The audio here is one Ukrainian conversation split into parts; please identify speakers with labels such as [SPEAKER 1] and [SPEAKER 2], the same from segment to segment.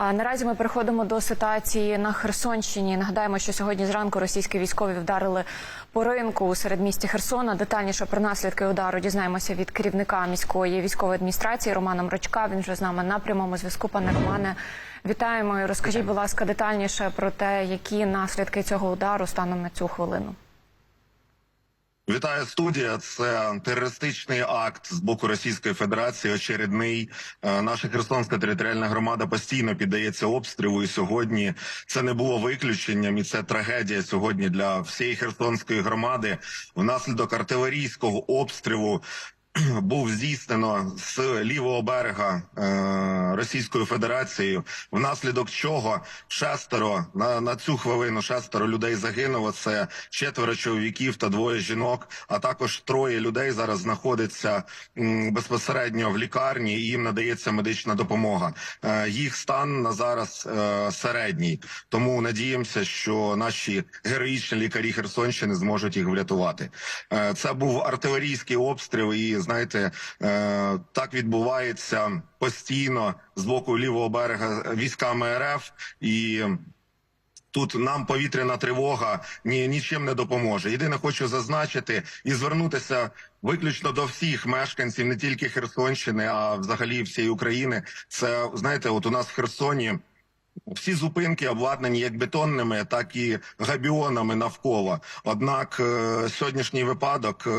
[SPEAKER 1] А наразі ми переходимо до ситуації на Херсонщині. Нагадаємо, що сьогодні зранку російські військові вдарили по ринку у середмісті Херсона. Детальніше про наслідки удару дізнаємося від керівника міської військової адміністрації Романа Мрочка. Він вже з нами на прямому зв'язку. Пане Романе, вітаємо розкажіть, будь ласка, детальніше про те, які наслідки цього удару станом на цю хвилину.
[SPEAKER 2] Вітаю студія. Це терористичний акт з боку Російської Федерації. Очередний Е, наша Херсонська територіальна громада постійно піддається обстрілу. І сьогодні це не було виключенням, і це трагедія сьогодні для всієї Херсонської громади. Внаслідок артилерійського обстрілу. Був здійснено з лівого берега е, Російською Федерацією, внаслідок чого шестеро на, на цю хвилину шестеро людей загинуло. Це четверо чоловіків та двоє жінок. А також троє людей зараз знаходяться м, безпосередньо в лікарні. і Їм надається медична допомога. Е, їх стан на зараз е, середній. Тому надіємося, що наші героїчні лікарі Херсонщини зможуть їх врятувати. Це був артилерійський обстріл, і знаєте, е, так відбувається постійно з боку лівого берега військами РФ і. Тут нам повітряна тривога ні нічим не допоможе. Єдине, хочу зазначити і звернутися виключно до всіх мешканців, не тільки Херсонщини, а взагалі всієї України. Це знаєте, от у нас в Херсоні всі зупинки обладнані як бетонними, так і габіонами навколо. Однак е, сьогоднішній випадок е,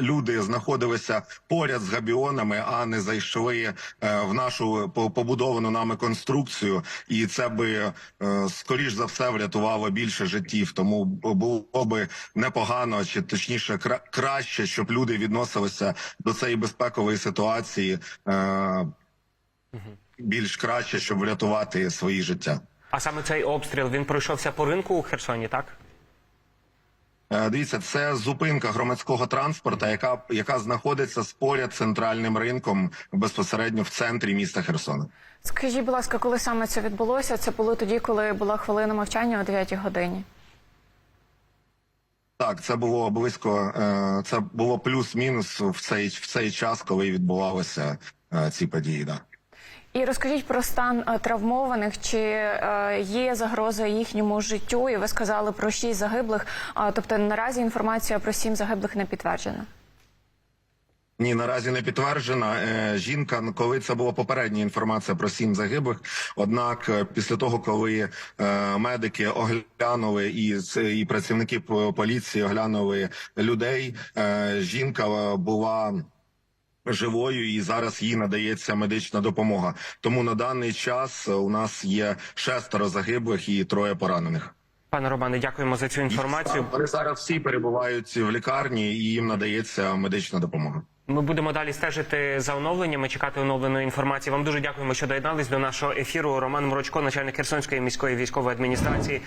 [SPEAKER 2] люди знаходилися поряд з габіонами, а не зайшли е, в нашу по- побудовану нами конструкцію, і це би скоріш за все врятувало більше життів. Тому було би непогано, чи точніше кра- краще, щоб люди відносилися до цієї безпекової ситуації. Більш краще, щоб врятувати свої життя.
[SPEAKER 3] А саме цей обстріл він пройшовся по ринку у Херсоні, так?
[SPEAKER 2] Е, Дивіться, це зупинка громадського транспорту, яка яка знаходиться споряд центральним ринком безпосередньо в центрі міста Херсона.
[SPEAKER 1] Скажіть, будь ласка, коли саме це відбулося? Це було тоді, коли була хвилина мовчання о 9 годині.
[SPEAKER 2] Так, це було близько. е, Це було плюс-мінус в цей в цей час, коли відбувалися е, ці події. Да.
[SPEAKER 1] І розкажіть про стан е, травмованих, чи е, є загроза їхньому життю? І ви сказали про шість загиблих. Тобто наразі інформація про сім загиблих не підтверджена.
[SPEAKER 2] Ні, наразі не підтверджена. Е, Жінка, коли це була попередня інформація про сім загиблих. Однак, після того, коли медики оглянули і і працівники поліції оглянули людей, жінка була. Живою і зараз їй надається медична допомога. Тому на даний час е, у нас є шестеро загиблих і троє поранених.
[SPEAKER 3] Пане Романе, дякуємо за цю інформацію.
[SPEAKER 2] Вони зараз всі перебувають в лікарні, і їм надається медична допомога.
[SPEAKER 3] Ми будемо далі стежити за оновленнями, чекати оновленої інформації. Вам дуже дякуємо, що доєднались до нашого ефіру. Роман Морочко, начальник Херсонської міської військової адміністрації.